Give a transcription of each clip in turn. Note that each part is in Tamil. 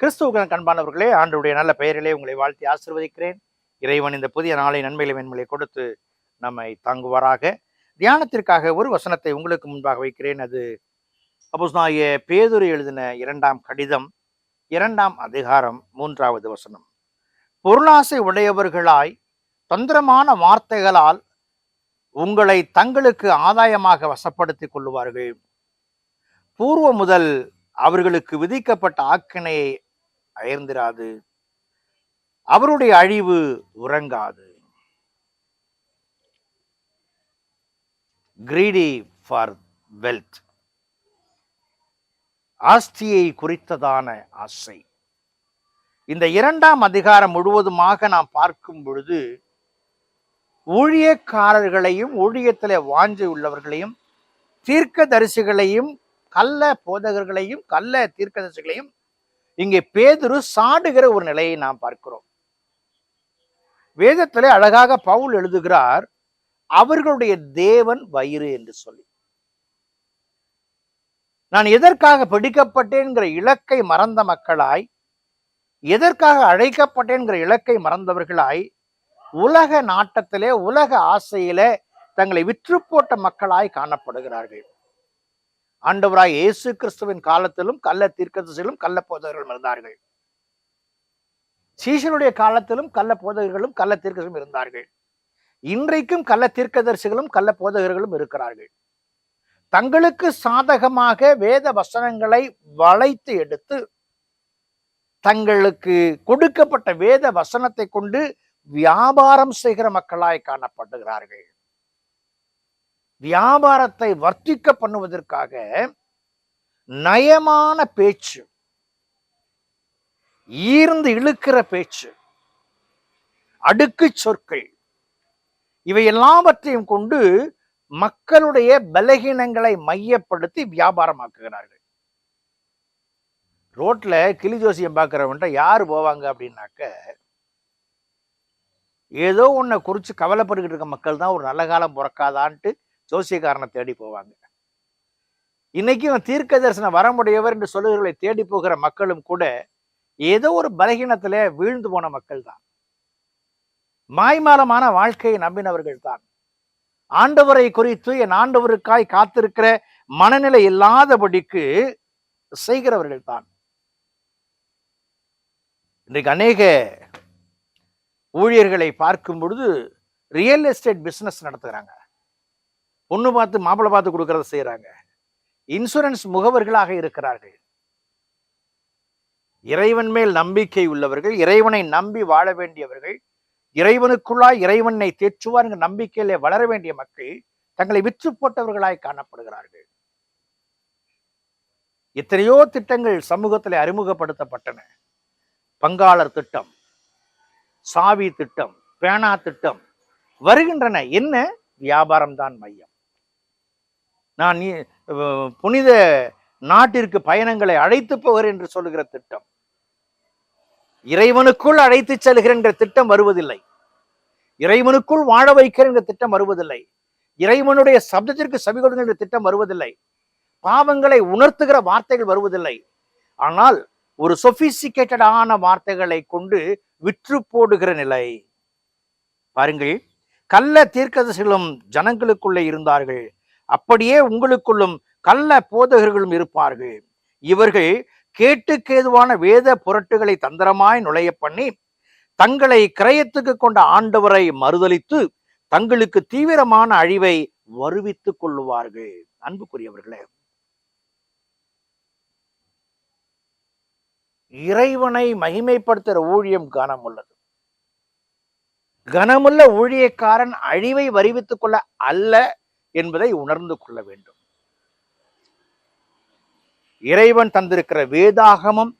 கிறிஸ்துவுக்கு கண்பானவர்களே ஆண்டுடைய நல்ல பெயரிலே உங்களை வாழ்த்தி ஆசிர்வதிக்கிறேன். இறைவன் இந்த புதிய நாளை நன்மையில வெண்மையை கொடுத்து நம்மை தாங்குவாராக. தியானத்திற்காக ஒரு வசனத்தை உங்களுக்கு முன்பாக வைக்கிறேன். அது அப்போஸ்தலனாகிய பேதுரு எழுதின இரண்டாம் கடிதம் இரண்டாம் அதிகாரம் மூன்றாவது வசனம். பொருளாசை உடையவர்களாய் தந்திரமான வார்த்தைகளால் உங்களை தங்களுக்கு ஆதாயமாக வசப்படுத்திக் கொள்ளுவார்கள். பூர்வ முதல் அவர்களுக்கு விதிக்கப்பட்ட ஆக்கினையை அயர்ந்திராது. அவருடைய அழிவு உறங்காது. Greedy for wealth. ஆஸ்தியை குறித்ததான ஆசை. இந்த இரண்டாம் அதிகாரம் முழுவதுமாக நாம் பார்க்கும் பொழுது ஊழியக்காரர்களையும் ஊழியத்திலே வாஞ்சை உள்ளவர்களையும் தீர்க்க தரிசிகளையும் கள்ள போதகர்களையும் கள்ள தீர்க்கதர்சிகளையும் இங்கே பேதுரு சாடுகிற ஒரு நிலையை நாம் பார்க்கிறோம். வேதத்திலே அழகாக பவுல் எழுதுகிறார் அவர்களுடைய தேவன் வயிறு என்று சொல்லி. நான் எதற்காக பிடிக்கப்பட்டேன்கிற இலக்கை மறந்த மக்களாய் எதற்காக அழைக்கப்பட்டேன்கிற இலக்கை மறந்தவர்களாய் உலக நாட்டத்திலே உலக ஆசையிலே தங்களை விற்று போட்ட மக்களாய் காணப்படுகிறார்கள். ஆண்டவராய் இயேசு கிறிஸ்துவின் காலத்திலும் கள்ள தீர்க்கதரிசிகளும் கள்ள போதகர்களும் இருந்தார்கள். சீசனுடைய காலத்திலும் கள்ள போதகர்களும் கள்ள தீர்க்கதரிசிகளும் இருந்தார்கள். இன்றைக்கும் கள்ள தீர்க்கதரிசிகளும் கள்ள போதகர்களும் இருக்கிறார்கள். தங்களுக்கு சாதகமாக வேத வசனங்களை வளைத்து எடுத்து தங்களுக்கு கொடுக்கப்பட்ட வேத வசனத்தை கொண்டு வியாபாரம் செய்கிற மக்களாய் காணப்படுகிறார்கள். வியாபாரத்தை வர்த்திக்க பண்ணுவதற்காக நயமான பேச்சு ஈர்ந்து இழுக்கிற பேச்சு அடுக்கு சொற்கள் இவை எல்லாவற்றையும் கொண்டு மக்களுடைய பலகீனங்களை மையப்படுத்தி வியாபாரமாக்குகிறார்கள். ரோட்ல கிளி ஜோசியம் பார்க்கிறவன்ட்ட யாரு போவாங்க அப்படின்னாக்க ஏதோ ஒன்றை குறித்து கவலைப்பட்டுக்கிட்டு இருக்க மக்கள் தான் ஒரு நல்ல காலம் பிறக்காதான்ட்டு ஜோசியக்காரனை தேடி போவாங்க. இன்னைக்கும் தீர்க்க தரிசனம் வரமுடையவர் என்று சொல்லுகிறவர்களை தேடி போகிற மக்களும் கூட ஏதோ ஒரு பலகீனத்துல வீழ்ந்து போன மக்கள் தான் மாய்மாலமான வாழ்க்கையை நம்பினவர்கள் தான். ஆண்டவரை குறித்து என் ஆண்டவருக்காய் காத்திருக்கிற மனநிலை இல்லாதபடிக்கு செய்கிறவர்கள் தான். இன்றைக்கு அநேக ஊழியர்களை பார்க்கும் பொழுது ரியல் எஸ்டேட் பிசினஸ் நடத்துகிறாங்க. பொண்ணு பார்த்து மாப்பிள்ளை பார்த்து கொடுக்கறத செய்யறாங்க இன்சூரன்ஸ் முகவர்களாக இருக்கிறார்கள். இறைவன் மேல் நம்பிக்கை உள்ளவர்கள் இறைவனை நம்பி வாழ வேண்டியவர்கள் இறைவனுக்குள்ளாய் இறைவனை தேற்றுவார் என்ற நம்பிக்கையிலே வளர வேண்டிய மக்கள் தங்களை விற்று போட்டவர்களாய் காணப்படுகிறார்கள். எத்தனையோ திட்டங்கள் சமூகத்தில் அறிமுகப்படுத்தப்பட்டன. பங்காளர் திட்டம் சாவி திட்டம் பேனா திட்டம் வருகின்றன. என்ன? வியாபாரம் தான் மையம். நான் நீ- புனித நாட்டிற்கு பயணங்களை அழைத்து போகிறேன் என்று சொல்லுகிற திட்டம். இறைவனுக்குள் அழைத்து செல்கிறேன் என்ற திட்டம் வருவதில்லை. இறைவனுக்குள் வாழ வைக்கிறேன் என்ற திட்டம் வருவதில்லை. இறைவனுடைய சப்தத்திற்கு செவி கொடுங்கள் என்ற திட்டம் வருவதில்லை. பாவங்களை உணர்த்துகிற வார்த்தைகள் வருவதில்லை. ஆனால் ஒரு சொபிஸ்டிகேட்டடான வார்த்தைகளை கொண்டு விற்று போடுகிற நிலை. பாருங்கள் கள்ள தீர்க்கதரிசிகளும் ஜனங்களுக்குள்ளே இருந்தார்கள். அப்படியே உங்களுக்குள்ளும் கள்ள போதகர்களும் இருப்பார்கள். இவர்கள் கேட்டுக்கேதுவான வேத புரட்டுகளை தந்திரமாய் நுழைய பண்ணி தங்களை கிரயத்துக்கு கொண்ட ஆண்டவரை மறுதளித்து தங்களுக்கு தீவிரமான அழிவை வருவித்துக் கொள்ளுவார்கள். அன்புக்குரியவர்களே. இறைவனை மகிமைப்படுத்துகிற ஊழியம் கனம் உள்ளது கனமுள்ள ஊழியக்காரன் அழிவை வருவித்துக் கொள்ள அல்ல என்பதை உணர்ந்து கொள்ள வேண்டும். இறைவன் தந்திருக்கிற வேதாகமம்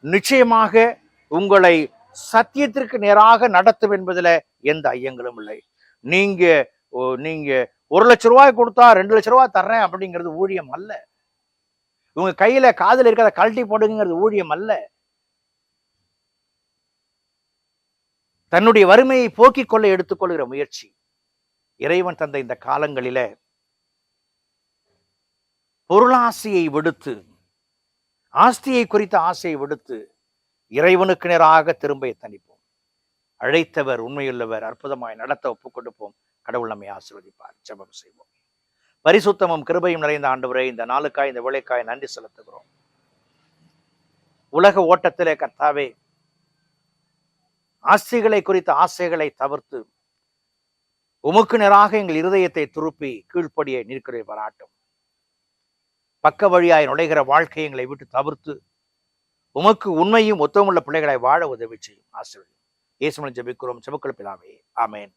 நிச்சயமாக உங்களை சத்தியத்திற்கு நேராக நடத்தும் என்பதுல எந்த ஐயங்களும் இல்லை. நீங்க ஓ, நீங்க ஒரு லட்ச ரூபாய் கொடுத்தா ரெண்டு லட்ச ரூபாய் தர்றேன் அப்படிங்கிறது ஊழியம் அல்ல. உங்க கையில காதில் இருக்கிறத கழட்டி போடுங்கிறது ஊழியம் அல்ல. தன்னுடைய வறுமையை போக்கிக் கொள்ள எடுத்துக்கொள்கிற முயற்சி. இறைவன் தந்த இந்த காலங்களில பொருளாசையை விடுத்து ஆஸ்தியை குறித்த ஆசையை விடுத்து இறைவனுக்கு நேராக திரும்ப தணிப்போம். அழைத்தவர் உண்மையுள்ளவர் அற்புதமாய் நடத்த ஒப்புக் கொடுப்போம் கடவுள் நம்மை ஆசிர்வதிப்பார். ஜபம் செய்வோம். பரிசுத்தமும் கிருபையும் நிறைந்த ஆண்டவரை இந்த நாளுக்காய் இந்த விளைக்காய் நன்றி செலுத்துகிறோம். உலக ஓட்டத்திலே கர்த்தாவே ஆசைகளை குறித்த ஆசைகளை தவிர்த்து உமக்கு நேராக எங்கள் இருதயத்தை துருப்பி கீழ்ப்படியை நிற்கிறே வராட்டும். பக்க வழியாய் நுழைகிற வாழ்க்கையை எங்களை விட்டு தவிர்த்து உமக்கு உண்மையும் ஒத்தமுள்ள பிள்ளைகளை வாழ உதவி செய்யும். ஆசிரியர். இயேசுமலை ஜபிக்கிறோம். செபக்கள் பிதாவே. ஆமேன்.